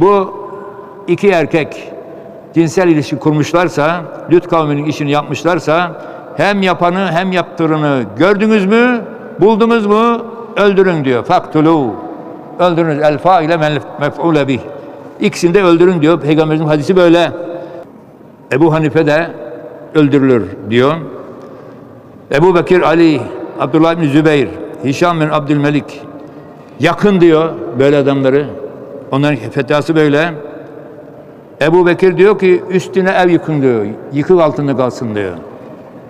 Bu iki erkek cinsel ilişki kurmuşlarsa, Lüt kavminin işini yapmışlarsa hem yapanı hem yaptırını gördünüz mü, buldunuz mu öldürün diyor. Faktulu. Öldürünüz. El faile mef'ule bih. İkisini de öldürün diyor. Peygamberimizin hadisi böyle. Ebu Hanife de öldürülür diyor. Ebu Bekir, Ali, Abdullah bin Zübeyir, Hişam bin Abdülmelik yakın diyor böyle adamları. Onların fetvası böyle. Ebu Bekir diyor ki üstüne ev yıkın diyor. Yıkık altında kalsın diyor.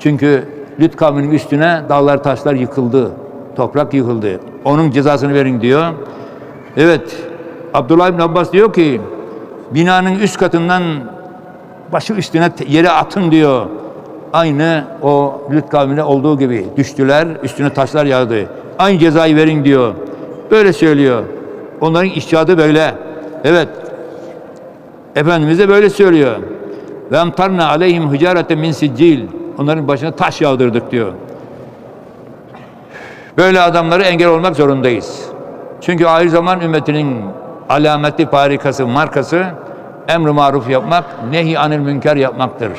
Çünkü Lüt kavminin üstüne dağlar taşlar yıkıldı. Toprak yıkıldı. Onun cezasını verin diyor. Evet. Abdullah bin Abbas diyor ki binanın üst katından başı üstüne yere atın diyor. Aynı o Lüt kavmine olduğu gibi düştüler, üstüne taşlar yağdı. Aynı cezayı verin diyor. Böyle söylüyor. Onların iştihadı böyle. Evet. Efendimiz de böyle söylüyor. Ve emtarna aleyhim hicareten min siccil. Onların başına taş yağdırdık diyor. Böyle adamları engel olmak zorundayız. Çünkü ahir zaman ümmetinin alameti, farikası, markası emr-i maruf yapmak, nehi anil münker yapmaktır.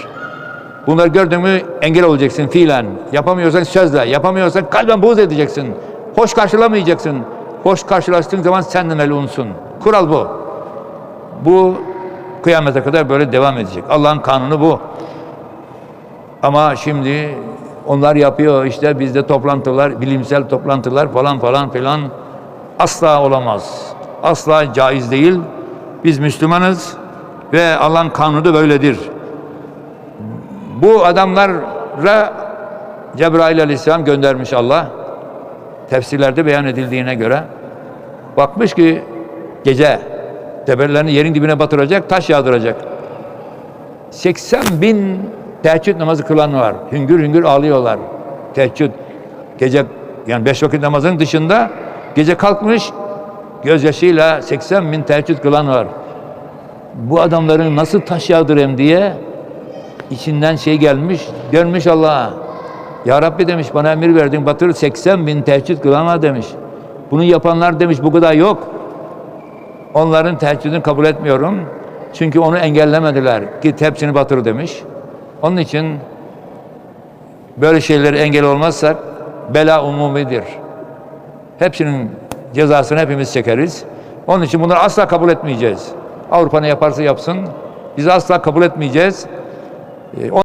Bunları gördün mü engel olacaksın fiilen. Yapamıyorsan sözle, yapamıyorsan kalben buğz edeceksin. Hoş karşılamayacaksın. Hoş karşılaştığın zaman sen de melunsun. Kural bu. Bu kıyamete kadar böyle devam edecek. Allah'ın kanunu bu. Ama şimdi onlar yapıyor işte bizde toplantılar, bilimsel toplantılar falan falan filan asla olamaz. Asla caiz değil. Biz Müslümanız ve Allah'ın kanunu da böyledir. Bu adamlara Cebrail aleyhisselam göndermiş Allah. Tefsirlerde beyan edildiğine göre. Bakmış ki gece tepelerini yerin dibine batıracak, taş yağdıracak. 80 bin teheccüd namazı kılan var. Hüngür hüngür ağlıyorlar. Teheccüd gece yani beş vakit namazın dışında gece kalkmış gözyaşıyla 80 bin teheccüd kılan var. Bu adamların nasıl taş yağdırayım diye içinden şey gelmiş, dönmüş Allah'a. Ya Rabbi demiş bana emir verdin batır 80 bin teheccüd kılan var demiş. Bunu yapanlar demiş bu kadar yok. Onların teheccüdünü kabul etmiyorum. Çünkü onu engellemediler. Git hepsini batır demiş. Onun için böyle şeyleri engel olmazsak bela umumidir. Hepsinin cezasını hepimiz çekeriz. Onun için bunları asla kabul etmeyeceğiz. Avrupa ne yaparsa yapsın. Biz asla kabul etmeyeceğiz. Ee,